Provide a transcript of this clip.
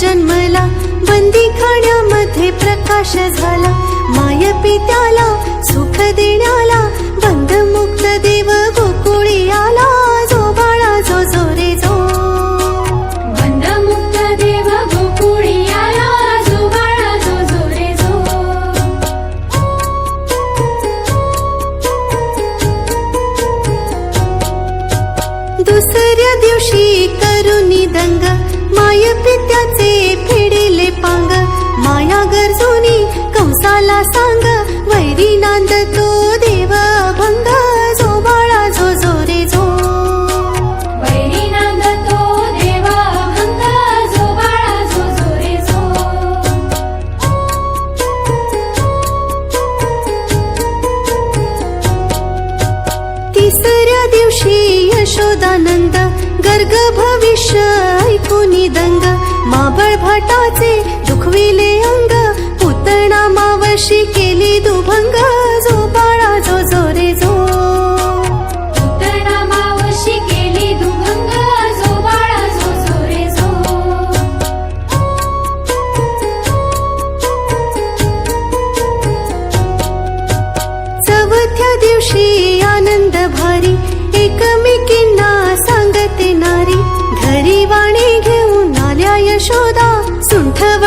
जन्मला बंदी खाण्यामध्ये प्रकाश झाला. माय स्वर्ग भविष्य ऐकुनी दंग. माबळ भटाचे दुखविले अंग. पुतणा मावशी केली दुभंग. जो बाळा जो जो. रे जो चवथ्या दिवशी आनंद भारी. एकमेव यशोदा सुन्थव